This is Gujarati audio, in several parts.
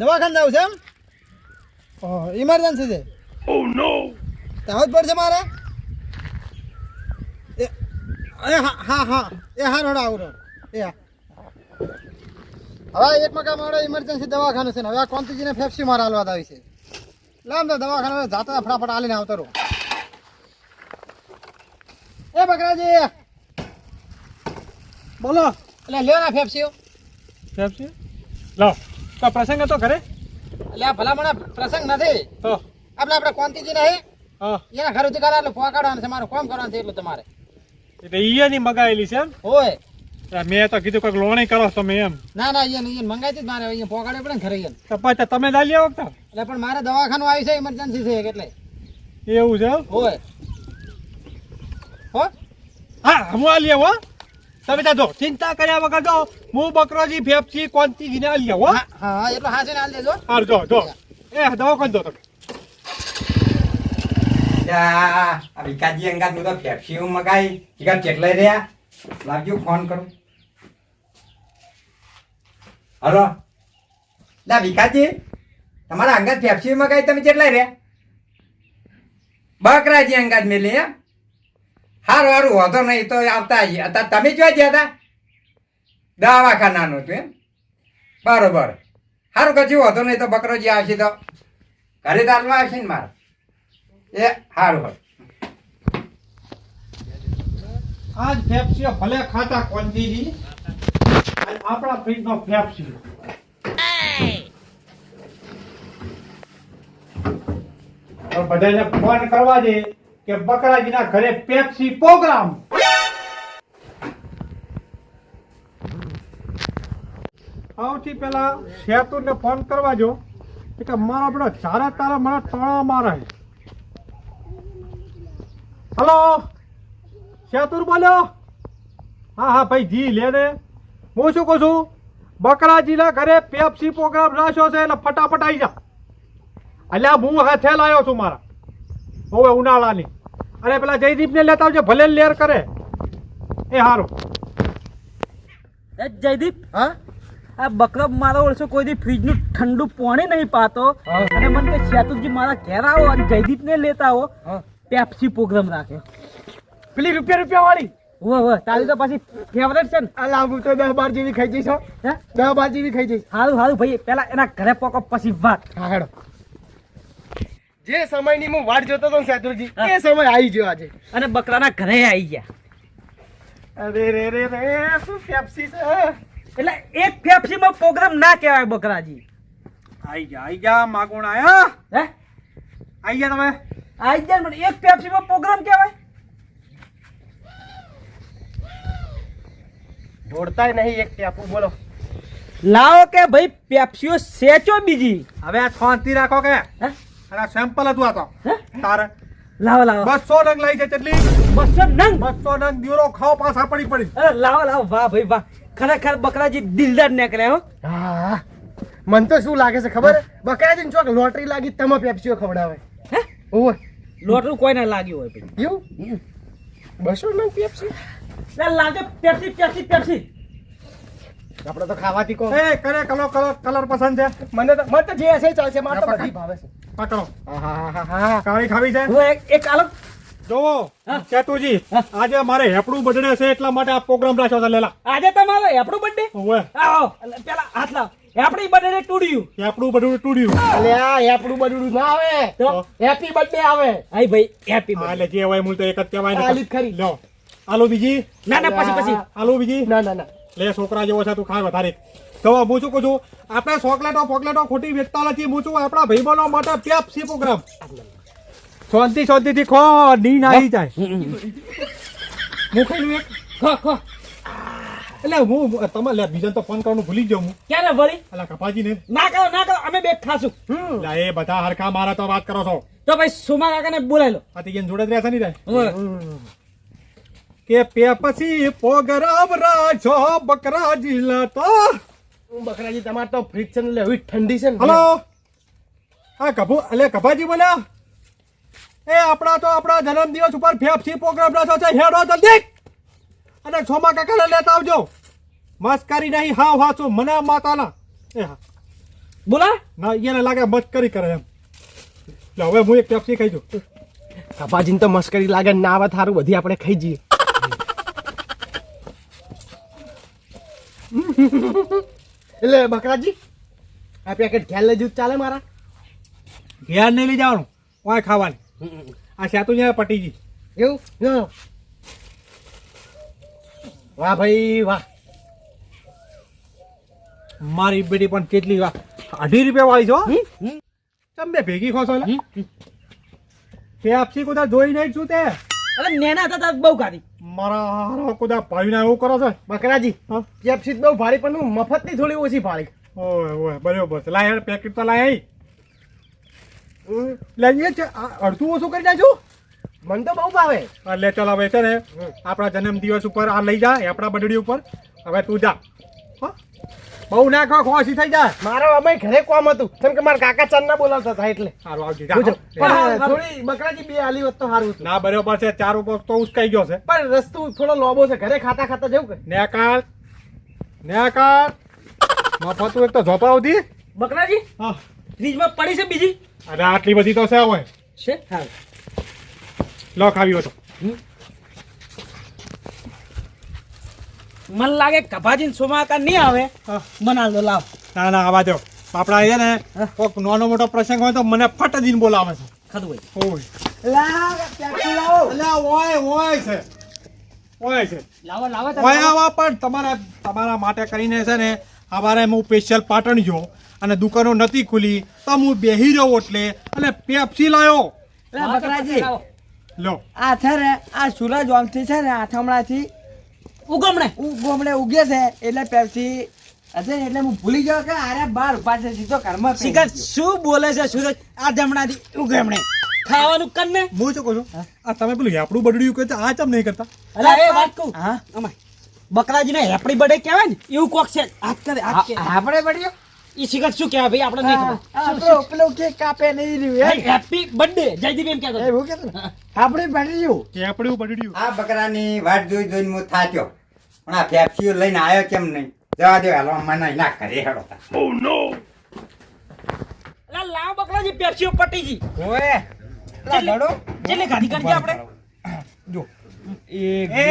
દવાખાને જવું છે એમ? ઓહ ઇમરજન્સી છે. Oh નો તાવ જ પડશે મારે? એ એ હા હા હા. એ હા રોડ આવું રોડ. એ હા. હવે એક મકા મારો ઇમરજન્સી દવાખાનું છે ને. હવે આ કોંતીજીને ફેફસી મારા હાલવા આવી છે. લામ તો દવાખાને જાતા ફટાફટ હાલીને આવતો રહો. એ બકરાજી! બોલો. એટલે લેવાના ના ફેફસીઓ ફેફસી લાવ. તો પ્રસંગ હતો ઘરે? એટલે આ મને પ્રસંગ નથી. તો? આપણે આપણે કોંતીજી નહીં. હા. એના ઘરેથી કરા એટલે પોકાડવાનું છે મારું કોમ કરવાનું છે એટલું તમારે. એટલે ઈયાની મગાવેલી છે એમ? હોય. મેં તો કીધું કંઈક લોણી કરો તમે એમ. ના ના અહીંયા અહીંયા મંગાવી મારે અહીંયા પોકાડે પડે ને ઘરે અહીંયા તો પછી તમે દાલી આવો તો એટલે પણ મારે દવાખાનું આવી છે ઇમરજન્સી છે એટલે. એવું છે હોય. હો? હા હું આલી આવો તમે ત્યાં જો ચિંતા કર્યા વગર જો હું બકરોજી ફેફસી કોંતીજીને આલી આવો હા. હા એટલો હાસે આલી દેજો. હાર જો જો એ દવા કોણ દો તમે. યા, આ વિકાસજી અંગાત હું તો ફેફસી હું મગાઈ. ટીકા કેટલાય રહ્યા? લાવજો ફોન કરું. હલો. ના વિકાસજી તમારા અંગાત ફેફસી મગાઈ તમે કેટલાય રહ્યા? બકરાજી અંગાત મેલી એમ હારું સારું વાંધો નહીં, તો આવતા અત્યારે તમે જોઈ ગયા હતા? દવાખાનાનું હતું એમ? બરોબર. સારું કશું વાંધો નહીં, તો બકરોજી આવશે તો ઘરે ચાલવા આવશે ને મારે. એ સારું હોય આજ ફેફસી ભલે ખાતા કોંતીજી અને આપણા ફ્રીજનો ફેફસી તો બધાને ફોન કરવા દે. કે બકરાજીના ઘરે પેપ્સી પ્રોગ્રામ સૌથી પહેલા શેતુરને ફોન કરવા જો. કે મારા પેલો ચારે તારા મારા ટોળા મારે. હલો? શેતુર બોલ્યો? હા હા, ભાઈ, જી, લે ને હું શું કહું છું? બકરાજીના ઘરે પેપ્સી પ્રોગ્રામ રાખ્યો છે એટલે ફટાફટ આવી જા. એટલે હું હાથે લાવ્યો છું મારા. હવે ઉનાળાની. અને પેલા જયદીપને લેતા આવજો ભલે લેર કરે. એ સારું એ જયદીપ હા? આ બકરો મારો ઓળશો કોઈ દી ફ્રીજનું ઠંડુ પાણી નહીં પાતો. અને મને કે શેતુજી મારા ઘેર આવો અને જયદીપને લેતા આવો. પેપ્સી પ્રોગ્રામ રાખ્યો પેલી રૂપિયા રૂપિયા વાળી? હો હો તારી તો પાછી ફેવરેટ છે ને. આ લાંબુ તો દસ બાર જેવી ખાઈ જઈશ હે. દસ બાર જેવી ખાઈ જઈશ. સારું સારું ભાઈ પેલા એના ઘરે પોકો પછી વાત. હા હેડો. જે સમયની હું વાટ જોતો હતો ને એ સમય આવી ગયો આજે. અને બકરાના ઘરે આવી ગયા. અરે રે રે રે શું પેપ્સી છે એટલે એક પેપ્સીમાં પ્રોગ્રામ ના કહેવાય બકરાજી. આવી ગયા આઈ ગયા માગુણ આયા? હે? આવી ગયા તમે? આવી ગયા ને પણ એક પેપ્સીમાં પ્રોગ્રામ કહેવાય? દોડતાય નહીં એક ટેપુ બોલો. લાવો કે ભાઈ પેપ્સીઓ સેચો બીજી. હવે આ શાંતિ રાખો કે. હે? અને સેમ્પલ હતું આ તો. તારે. લાવો લાવો. બસો નંગ લઈ જાય તેટલી બસો નંગ? બસો નંગ દીવરો ખાવ પાછા પડી પડી. અરે લાવો લાવો. વાહ ભાઈ વાહ. ખરેખર બકરાજી દિલદાર નીકળ્યા હો. હા. મને તો શું લાગે છે ખબર? બકરાજી ચોક લોટરી લાગી તમે પેપ્સીઓ ખવડાવે. હે? ઓય. લોટરી કોઈ ના લાગ્યું હોય પછી એવું? બસો નંગ પેપ્સી? લાગે પેપ્સી પેપ્સી પેપ્સી. આપણે તો ખાવાથી કહો. એ કરે કલર કલર કલર પસંદ છે. મને તો મને તો જે હશે ચાલશે. મારે તો બધી ભાવે છે. પકડો. હા હા હા હા કાળી ખાવી છે. હું એક એક આલો. જોવો હા. ચેતુજી આજે મારે હેપડું બર્થડે છે એટલા માટે આ પ્રોગ્રામ રાખ્યો છે લેલા. આજે તમારો હેપડું બર્થડે ઓવે. આવો પેલા હાથ લાવ. હેપડી બર્થડે તૂડ્યું હેપડું બધું તૂડ્યું આ હેપડું બર્થડે ના આવે. તો? હેપી બર્થડે આવે. આઈ ભાઈ હેપી હા બર્થડે. એટલે જે હોય મૂળ તો એક જ કહેવાય ને આલી ખરી. લો. આલુ બીજી. ના ના પછી પછી. આલુ બીજી. ના ના ના. લે છોકરા જેવો છે તું ખા વધારે. તો હું શું કહું છું આપણે ચોકલેટો ફોકલેટો ખોટી વેચતા નથી હું છું આપણા ભાઈબંધો માટે પેપ્સી પ્રોગ્રામ શાંતિ શાંતિથી ખો ડી નાહી જાય. હું ખાઈ એક. ખો ખો. એટલે હું તમે લે બીજા તો ફોન કરવાનું ભૂલી ગયો હું. ક્યારે વળી? એટલે કપાજી ને. ના કરો ના કરો અમે બે ખાશું. એટલે એ બધા હરખા મારા તો વાત કરો છો. તો ભાઈ સુમા કાકાને બોલાવી લો. આ તીજન જોડે જ રહેશે નહીં રહે કે કે પેપસી પોગરામ રાજો બકરા જિલ્લા તો. બકરાજી તમારે તો ફ્રીજ છે ને એટલે એવી ઠંડી છે ને હલો? હા કભુ એટલે કભાજી બોલ્યા એ આપણા તો આપણા જન્મદિવસ ઉપર ફેફસી પ્રોગ્રામ રાખ્યો છે હેડો જલ્દી. અને છોમા કાકાને લેતા આવજો. મસ્કરી નહીં હા હા છો મને માતાના. એ હા. બોલા. ના એને લાગે મસ્કરી કરે એમ. એટલે હવે હું એક પેપ્સી ખાઈ જઉં. કપાજીને તો મસ્કરી લાગે ના આવે થારું બધી આપણે ખાઈ જઈએ. એટલે બકરાજી આ પેકેટ ખ્યાલ લેજો ચાલે મારા. ઘેર નહીં લઈ જવાનું કોઈ ખાવાની. આ સેતુ ત્યાં પટી ગઈ એવું? ના. વાહ ભાઈ વાહ. મારી બેટી પણ કેટલી વાહ અઢી રૂપિયા વાળી છો તમે ભેગી ખોશો કે આપસી કુદા જોઈ નહીં છું તે? અરે નેના હતા ત્યારે બહુ ખાધી મારા હારો કુદા ભાઈને એવું કરો છે? બકરાજી હા? પેપ્સી તો બહુ ભારી પણ હું મફતની થોડી ઓછી ભારી. ઓય ઓય બરોબર છે. લાય પેકેટ તો લાય આઈ લઈએ છે. અડધું ઓછું કરી નાખ્યું મને તો બહુ ભાવે. એટલે ચાલ હવે છે ને આપણા જન્મ દિવસ ઉપર આ લઈ જા આપણા બડડી ઉપર. હવે તું જા? બહુ નાખો ખોસી થઈ જાય. મારો અમે ઘરે કોમ હતું. કેમ કે મારા કાકા ચાંદ ના બોલાવતા હતા એટલે. સારું આવજો જોજો. પણ થોડી બકરાજી બે આલી હોત તો સારું હતું. ના બરોબર છે. ચાર ઉપર તો ઉસકાઈ ગયો છે. પણ રસ્તો થોડો લોબો છે. ઘરે ખાતા ખાતા જવું કે નેકાર નેકાર મફતું એક તો ઝોપાવતી બકરાજી હા. ફ્રીજમાં પડી છે બીજી? અરે આટલી બધી તો છે હોય છે? હા લો ખાવી હતો તો. મને લાગે કભાજી સુમાકા નહીં આવે. બનાલ દો લાવ. ના ના આવા દો આપણા છે ને. કોઈક નાનો મોટો પ્રસંગ હોય તો મને ફટ દિન બોલાવે છે. ખાધું હોય. ઓય. અલ્યા ઓય ઓય છે. ઓય છે. લાવો લાવો ઓય આવા પણ તમારા તમારા માટે કરીને છે ને અમારે હું સ્પેશિયલ પાટણ ગયો અને દુકાનો નથી ખુલી તો હું બેહી રહ્યો એટલે. અને પેપ્સી લાયો. લો. આ છે ને આ સૂરજ ઓમથી છે ને આથમણાથી ઉગમણે. ઉગમણે ઉગે છે એટલે પેપ્સી અજય ને એટલે હું ભૂલી ગયો કે આરે બાર ઊભા છે સીધો કર્મ પહેરી શું બોલે છે સુરજ આ જમણાથી ઉગમણે. ખાવાનું કર ને. હું શું કહું છું? આ તમે પેલું હેપડું બડડ્યું કહે આ ચમ નહીં કરતા? અરે એ વાત કહું. હા. અમાય બકરાજીને હેપડી બડે કહેવાય ને એવું કોક છે. હાથ કરે હાથ કે. આપણે બડ્યો ઈ શિખર શું કહેવાય ભાઈ આપણે નહીં ખબર. આ પેલો- પેલો કાપે નહીં રહ્યું હેપી બર્થડે જયદીપ એમ કહેતો હતો. એવું કહેતો આપણે બડડ્યું કે આપણું બડડ્યું આ બકરાની વાત જોઈ જોઈને હું થાક્યો. પણ આ લઈને આવ્યો કેમ નહીં? જવા દો હાલો મને ના કરે હેડો ઓ નો લા લાવ બકરાજી પેપ્સીઓ પટીજી ઓએ લા લડો જેલે ગાડી કરજે આપણે. એક બે,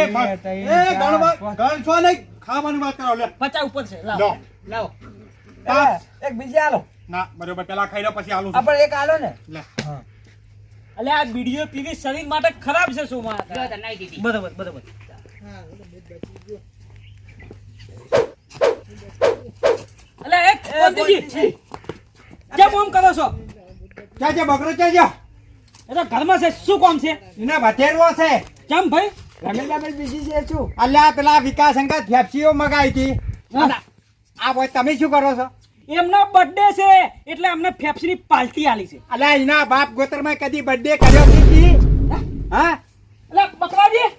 ત્રણ, એ ગણવા-. ગણશો નહીં. ખાવાની વાત કરો લે. પચા ઉપર છે લાવ. લાવ. પાંચ એક બીજી આલો ના બરોબર પેલા ખાઈ લો પછી આલો. આપણે એક આલો ને. લે. અલે આ વીડિયો પીવી શરીર માટે ખરાબ છે શું માં બરાબર બરોબર. અલે એક કોંતીજી જે આમ કરો છો. જા જા બકરો જા જા. એ તો ઘરમાં છે શું કામ છે? એને વધેરવો છે. કેમ ભાઈ? રમેલ ભાઈ બીજી છે છું અલ્યા પેલા વિકાસ અંકલ ફેફસીઓ મગાઈ હતી. આ ભાઈ તમે શું કરો છો? એમનો બર્થડે છે એટલે અમને ફેફસીની પાલટી આલી છે. અલ્યા એના બાપ ગોતરમાં કદી બર્થડે કર્યો નથી? હા? એટલે બકરાજી?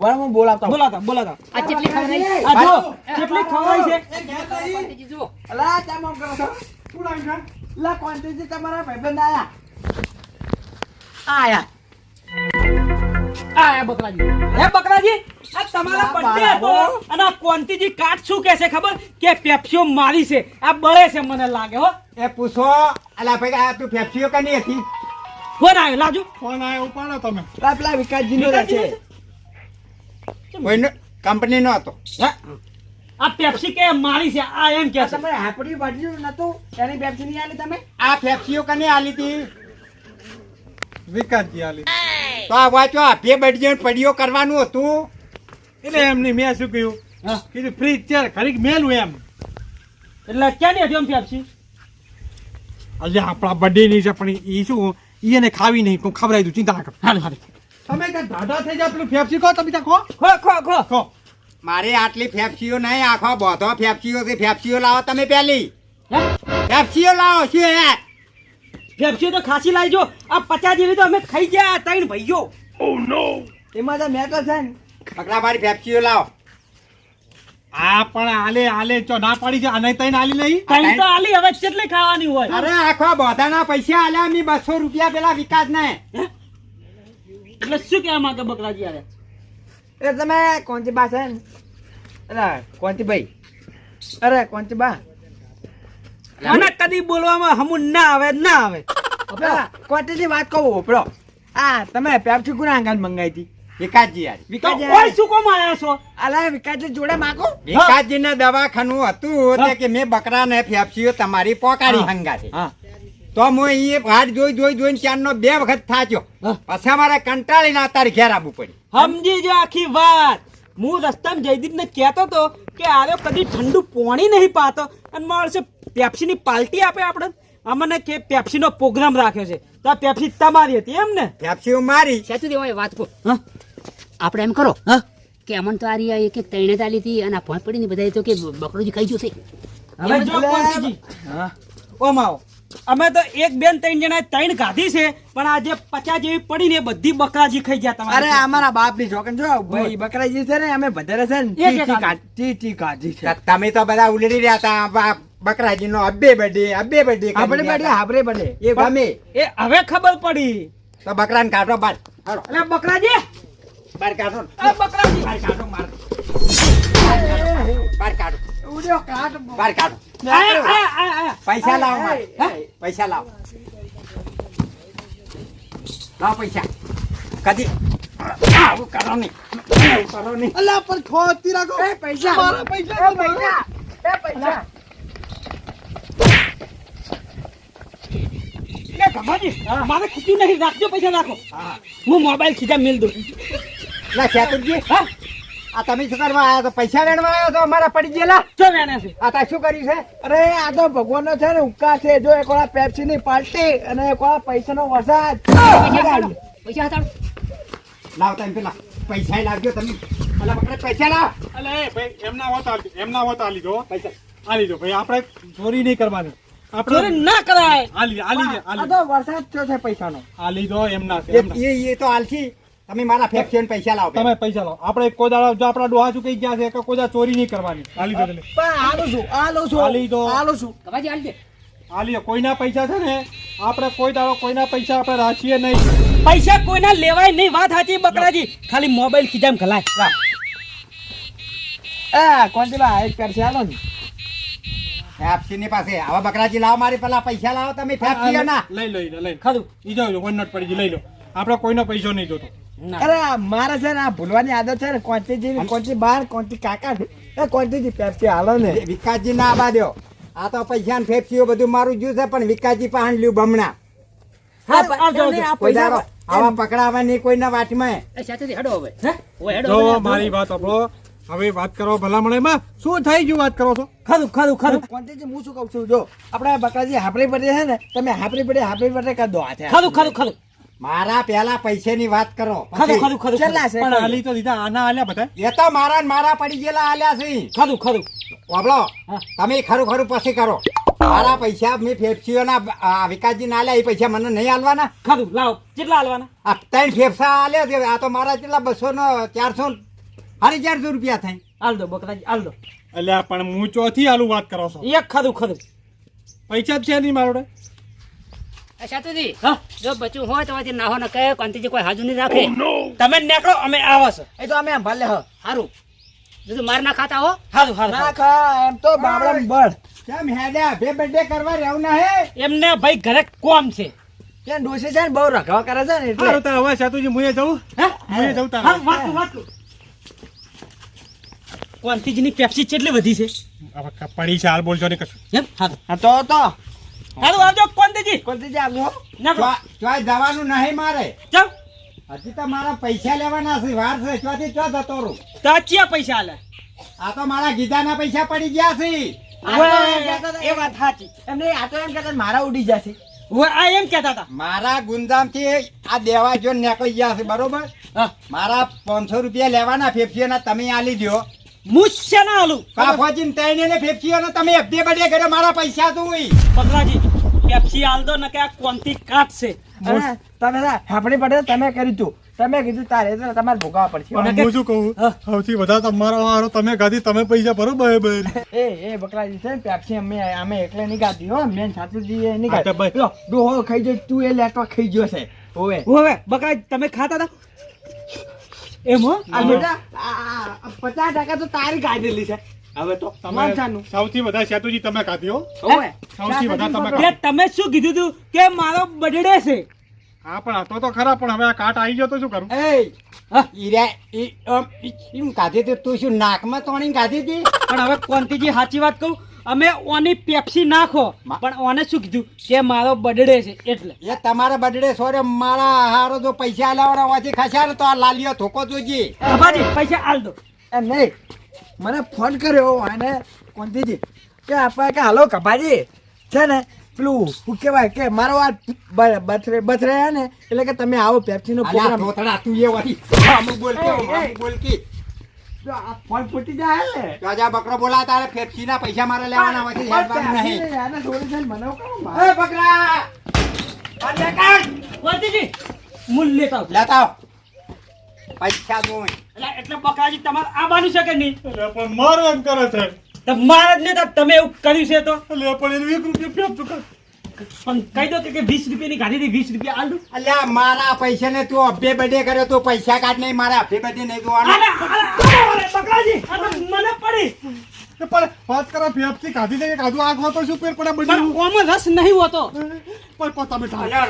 બરાબર બોલાવતો બોલાતા બોલાતા આ કેટલી ખવડાવી આ જો કેટલી ખવડાવી છે? અલા ચા મોમ કરો છો? લા કોન્ટેજી તમારા ભાઈબંધ આયા. આયા. આયા બકરાજી. હે બકરાજી? આ તમારા પડતે હતો. અને આ કોંતીજી કાટ શું કહે છે ખબર? કે પેપ્સીઓ મારી છે. આ બળે છે મને લાગે હો. એ પૂછો. અલા ભાઈ આ તું ફેફસીઓ કની હતી? ફોન આવ્યો લાજુ ફોન આવ્યો ઉપાડો તમે. પેલા વિકાસજી નો છે કોઈનો કંપનીનો હતો. હે? આ પેપ્સી કે મારી છે આ એમ કે તમે હાપડી બાજુ નતું એની પેપ્સી નહીં આલી તમે? આ પેપ્સીઓ કને આલી હતી. વિકાસજી આલી. તો આ વાંચો હાથે બડજે પડ્યો કરવાનું હતું. એટલે એમની મેં શું કહ્યું? હા. કીધું ફ્રીજ છે ખરીક મેલું એમ. એટલે ક્યાંની હતી એમ પેપ્સી અલ્યા આપણા બર્થડે ની છે પણ એ શું? ઈ એને ખાવી નહીં કોઈ ખવડાવી દઉં ચિંતા ના કરો. હાલ હાલ તમે ત્યાં દાદા થઈ જાય પેલું ફેફસી ખો તમે ત્યાં ખો ખો ખો. ખો મારે આટલી ફેફસીઓ નહીં આખો બધો ફેફસીઓ છે ફેફસીઓ લાવો તમે પેલી? ફેફસીઓ લાવો શું હે? ફેફસીઓ તો ખાસી લાવજો આ પચાસ જેવી તો અમે ખાઈ ગયા ત્રણ ભાઈઓ. એમાં તો મેં તો છે ને. પકડાભારી ફેફસીઓ લાવો. આ પણ આલે આલે ચો ના પડી છે? અને તઈ આલી નહીં? તઈ તો આલી હવે કેટલી ખાવાની હોય. અરે આખો બધાના પૈસા આલ્યા મી બસો રૂપિયા પેલા વિકાસ ને એટલે શું કહેવા માંગે બકરાજી યારે એ તમે કોણથી બા છે ને? અરે કોણથી ભાઈ અરે કોણથી બા મને કદી બોલવામાં હમું ના આવે ના આવે. કોટેથી વાત કહું ઓપડો આ તમે પેપ્સી કોના આંગણ મંગાવી હતી. વિકાસજી યાર વિકાસજી ઓય શું કોમ આયા છો? અલા વિકાસજી જોડે માગો? વિકાસજી ને દવાખાનું હતું તે કે મેં બકરા ને ફેફસીઓ તમારી પોકારી હા. હંગાથી હા. તો હું અહીં વાટ જોઈ જોઈ જોઈને ચારનો બે વખત થાચ્યો. પછી અમારે કંટાળીને તારી ઘેર આવવું પડ્યું. સમજી જો આખી વાત. હું રસ્તામાં જયદીપ ને કહેતો હતો કે આર્યો કદી ઠંડુ પાણી નહીં પાતો. અને મળશે પેપ્સી ની પાર્ટી આપે આપણે. અમને કે પેપ્સી નો પ્રોગ્રામ રાખ્યો છે. તો પેપ્સી તમારી હતી એમ ને? પેપ્સી મારી. સાચું દેવાય વાત કો હા. આપણે એમ કરો. હા. કે અમન તો આ રહ્યા એક એક તૈણે તાલી હતી અને આ ભોંય પડીને બધા તો કે બકરોજી ખાઈ જશે. હવે જો. ઓ માવો અમે તો એક બેન ત્રણ જણા ત્રણ ગાધી છે પણ આ જે પચાસ જેવી પડી ને બધી બકરાજી ખાઈ ગયા અરે અમારા બાપની જો ભાઈ બકરાજી છે ને અમે વધારે છે ને એક ટી એક ટી આલુ. કા- ટી ટી કાઢી છે તમે તો બધા ઉલડી રહ્યા હતા બકરાજી નો અબ્બે બડે અબ્બે બડે આપણે બડે આપણે બડે. એ ગમે. એ હવે ખબર પડી. તો બકરાને કાઢો બાર. અરે બકરાજી! બાર કાઢો બકરાજી! બાર કાઢો માર. બાર કાઢો. ઉડ્યો કાઢો આયા, આયા. પૈસા લાવો? પૈસા લાવો. લાવો પૈસા. કદી. આવું કરો નહીં. આવું કરો નહીં. અલ્યા પણ ખોતી રાખો. એ પૈસા. મારા પૈસા પૈસા. એ પૈસા. મારે ખીચું નહીં. રાખજો પૈસા રાખો. હું. મોબાઈલ ખીચા મેલ દઉં. ના શેતુરજી. હા? આ તમે શું કરવા આવ્યા તો પૈસા વેણવા આવ્યા તો અમારા પડી ગયેલા? ચો વેણે છે? આ તા શું કર્યું છે? અરે આ તો ભગવાનનો છે ને ઉપકાર છે. જો એક વાર પેપ્સી ની પાર્ટી અને એક પૈસાનો વરસાદ પૈસા હતા લાવ તમે પેલા. પૈસા લાવજો તમે. પેલા આપણે પૈસા લાવ. અલે ભાઈ એમના હોત આલી એમના હોત આલી દો પૈસા. આ લીધો ભાઈ આપણે ચોરી નહીં કરવાની. ચોરી આપણે ના કરાય. આલી આલી આલી તો વરસાદ થયો છે પૈસાનો. આલી દો એમના એ એમના. એ- એ તો આલસી તમે મારા ફેક્શન પૈસા લાવો તમે પૈસા લાવો. આપણે કોઈ દાડા જો આપણા ડોહા ચૂકી ગયા છે કે કોઈ દાડો ચોરી નહીં કરવાની. આલી દો તમે. પણ આલો છું આલો છું આલી દો. આલો છું કબાજી હાલ દે. આલી કોઈના પૈસા છે ને? આપણે કોઈ દાડો કોઈના પૈસા આપણે રાખીએ નહીં. પૈસા કોઈના લેવાય નહીં. વાત સાચી બકરાજી. ખાલી મોબાઈલ ખીજામ ખલાય. એ કોંતીબા એક પેપ્સી આલો ને. ફેફસીની પાસે. આવા બકરાજી લાવો મારી પેલા પૈસા લાવો તમે ફેફસી ના લઈ લો લો, લઈ. ખાધું? ઈ જો વન નોટ પડી ગઈ લઈ લો. આપણે કોઈનો પૈસો નહીં જોતો. અરે મારે છે ને આ ભૂલવાની આદત છે ને બાર કોંતી કાકા એ પેપ્સી આલો ને. વિકાસજી ના આબા આ તો પૈસા ને ફેફસીઓ બધું મારું જ્યું છે પણ વિકાસજી પાસે લ્યું બમણા. આવા પકડાવાની કોઈના વાટમાં હેડો હવે. મારી વાત આપણો હવે વાત કરો ભલામણમાં. શું થઈ ગયું વાત કરો છો? ખરું ખરું ખરું. કોંતીજી હું શું કહું છું? જો આપણે બકરાજી હાપડી પડે છે ને તમે હાપડી પડે હાપડી પડે કરી દો હાથે ખરું ખાધું ખાધું મારા પેલા પૈસાની વાત કરો. ખાધું ખરું ખાધું ખાધું કેટલા છે પણ આલી તો દીધા આના આલ્યા બધા? એ તો મારા ને મારા પડી ગયેલા આલ્યા છે. ખાધું ખાધું. વાબળો તમે ખરું ખરું પછી કરો. મારા પૈસા મેં ફેફસીઓના વિકાસજી ના આલ્યા એ પૈસા મને નહીં આલવાના? ખાધું લાવો. કેટલા આલવાના? આ ત્રણ ફેફસા આલ્યા છે આ તો મારા કેટલા બસો નો ચારસો સાડી ચારસો રૂપિયા થાય. હાલ દો બકરાજી હાલ દો અલ્યા પણ હું ચોથી આલુ વાત કરો છો? એક ખાધું ખાધું. પૈસા જ છે નહીં મારો સાતુજી હા? જો બચ્ચું હોય તો વાંચી નાહો ને કહે કોંતીજી કોઈ હાજુ નહીં રાખે. તમે નીકળો અમે આવા છે. એ તો અમે ભલે હ. સારું જો માર ના ખાતા હો. હારું હારું ના ખા એમ તો બાબડા બળ. કેમ હેડ્યા બે બર્થડે કરવા રહેવું ના હે? એમને ભાઈ ઘરે કોમ છે. ત્યાં ડોસી છે ને બહુ રખવા કરે છે ને એટલે. સારું તાર હવે સાતુજી મુએ જવું? હે? મુએ જવું તાર હા, વાત વાત કોંતીજીની પેપ્સી કેટલી વધી છે? હવે પડી છે હાલ બોલજો નહીં કશું. એમ? હા તો તો. હારું આવજો કોંતીજી કોંતીજી આવજો. ચોય જવાનું નહીં મારે. ચાલ હજી તો મારા પૈસા લેવાના છે વાર છે ચોથી ચો જતો રહું? તો ચિયા પૈસા લે? આ તો મારા ગીધાના પૈસા પડી ગયા છે. એ વાત સાચી. એમને આ તો એમ કહેતા મારા ઉડી જશે. આ એમ કહેતા હતા. મારા ગુંદામથી આ દેવા જો નીકળી ગયા છે બરોબર? મારા પાંચસો રૂપિયા લેવાના ફેફસીઓના તમે આલી દો હું ના આલું. કાફોજીને તઈને ને ફેફસીઓના તમે અબ્બે બડે કર્યો મારા પૈસા તું પકડાજી. પેપ્સી આલ દો ને કે આ કોંતી કાટશે તમે ના, પડે તમે કર્યું તું. તમે કીધું તારે તો તમારે ભોગાવા પડશે. હું શું કહું? સૌથી વધારે તમારો વારો તમે ગાધી તમે પૈસા ભરો બરાબર એ એ બકરાજી છે પેપ્સી અમે અમે એકલે નહીં ગાધી હો. મેન સાચુજી એ નહીં ગાધી. લો, ડોહો ખાઈ જો તું એ લેટો ખાઈ ગયો છે. ઓવે ઓવે બકરા તમે ખાતા હતા? એમ હો પચાસ ટકા તો તારી ગાધેલી છે. હવે તો તમે સૌથી વધારે સેતુજી તમે કાઢી સૌથી વધારે તમે કે તમે શું કીધું તું કે મારો બર્થડે છે? હા પણ હતો તો ખરા પણ હવે આ કાટ આવી ગયો તો શું કરું? એ ઈરા ઈ અમ, ઈ શું કાઢી હતી? તું શું નાકમાં તોણી કાઢી હતી? પણ હવે કોંતીજી સાચી વાત કહું અમે ઓની પેપ્સી નાખો પણ ઓને શું કીધું કે મારો બર્થડે છે એટલે. એ તમારા બર્થડે સોરે મારા હારો જો પૈસા લાવવાના હોવાથી ખસ્યા તો આ લાલીઓ ધોકો જોજી. બાબાજી પૈસા આલ દો. એમ નહીં. મને ફોન કર્યો અને કોંતીજી કે આપણે કે હાલો કપાજી. છે ને? પેલું શું કહેવાય કે મારો આ બથરે બથરે હે ને એટલે કે તમે આવો પેપ્સીનો અલ્યા પ્રોગ્રામ ધોતડા તું એ વળી. અમુક બોલ કે એ, એ. અમુક બોલ કે તો આ ફોન ફૂટી જાય ને તો બકરો બોલા તારે ફેફસીના પૈસા મારે લેવાના હોવાથી હેડવાનું નહીં. આને જોડે જઈને મને કહો એ બકરા! કોંતીજી મૂલ લેતા લેતા આવ. પૈસા દો એટલે એટલે બકાજી તમારે આવવાનું છે કે નહીં? પણ મારો એમ કરે છે. તમારે જ નહીં તો તમે એવું કર્યું છે તો? એટલે પણ એને વીસ રૂપિયા પેપતું કર પણ કહી દો કે વીસ રૂપિયાની ગાડી થી વીસ રૂપિયા આલ. દઉં અલ્યા મારા પૈસા ને તું અભે બડે કર્યો તો પૈસા કાઢ નહીં મારા અભે બડે નહીં જોવાનું. બકરાજી મને પડી. પણ વાત કરો પેપ્સી કાઢી દઈએ કાઢું. આગ હોતો શું પેર પડે પણ બધું ઓમાં રસ નહીં હોતો. પણ તમે? આલા,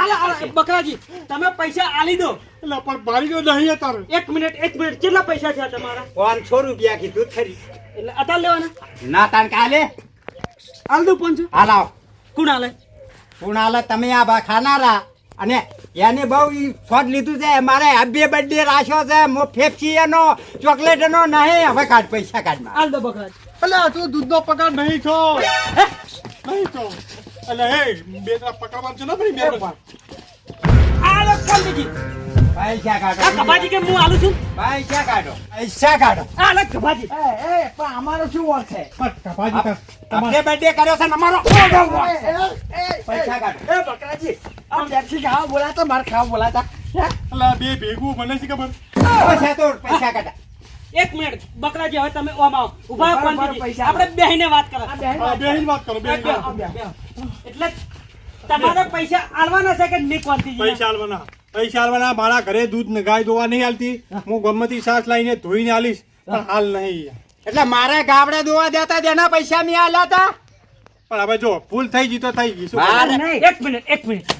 આલા, બકરાજી તમે પૈસા આલી દો. એટલે પણ મારી જો નહીં અત્યારે એક મિનિટ એક મિનિટ કેટલા પૈસા છે તમારા? પાંચસો રૂપિયા કીધું ખરી. એટલે અતાર લેવાના. ના તાન કાલે આલ દઉં પાંચસો હાલ આવ. કોણ આલે? પુણાલા તમે આ બા ખાનારા. અને એને બહુ ઈ લીધું છે મારે બે બર્થડે રાખ્યો છે મો ફેફસી એનો ચોકલેટ એનો નહીં હવે કાઢ પૈસા કાઢ. આલ દો બકરાજી એટલે તું દૂધનો પગાર નહીં છો. નહીં છો. એટલે હે બે ત્રણ પકડવાનું છે ને ભાઈ બે. આ લો કોંતીજી પૈસા કાઢો. કબાજી કે હું આલું છું? પૈસા કાઢો. પૈસા કાઢો. આ લો કબાજી. એ એ પણ અમારો શું વર્ક છે? તા- તમારે બર્થડે કર્યો છે ને અમારો? પૈસા કાઢો. એ બકરાજી. આ પેપ્સી ખાવા બોલાતા મારે ખાવા બોલાતા એટલે બે ભેગું મને શી ખબર? પૈસા તો પૈસા કાઢા. એક મિનિટ બકરાજી હવે તમે ઓમ આવો. ઊભા રહો ઊભા રહો, કોંતીજી પૈસા આપણે બેહીને વાત કરો. આ બેન હા, બેહીને વાત કરો બેહીને વાત કરો. એટલે તમારે પૈસા આલવાના છે કે નીક કોંતીજી પૈસા આલવાના. પૈસા આલવાના મારા ઘરે દૂધ ગાય ધોવા નહીં હાલતી હું ગમતી સાસ લાવીને ધોઈને આલીશ પણ હાલ નહીં એટલે મારે ગાબડા ધોવા દેતા તેના પૈસા મેં આલ્યા હતા? પણ હવે જો ભૂલ થઈ ગઈ તો થઈ ગઈ. શું એક મિનિટ એક મિનિટ.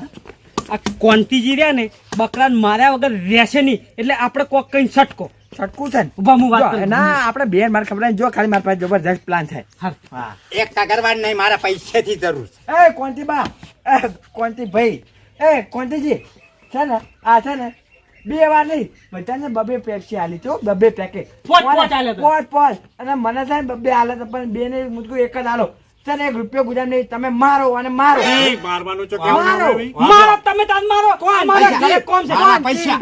આ કોંતીજી રહ્યા ને બકરાને માર્યા વગર રહેશે નહીં. એટલે આપણે કોક કઈ છટકો. છટકું છે ઊભા હું વાત ના આપણે બેન મારે ખબર જો ખાલી મારા પાસે જબરજસ્ત પ્લાન થાય. એક તગરવાન નહીં મારા પૈસાથી જરૂર છે. એ કોંતી બા. એ કોંતી ભાઈ. એ કોંતીજી છે ને? આ છે ને? બે વાર નહીં. બધાને બબે પેપ્સી આલી તો બબે પેકેટ પોચ પોચ અને મને થાય બબે આલે તો પણ બે ને મુજકો એક જ આલો. છે ને એક રૂપિયો ગુજરાત નહીં તમે મારો અને મારો. એ છો મારો. મારો તમે તાર મારો. કોણ? મારા ઘરે કોણ છે? પૈસા.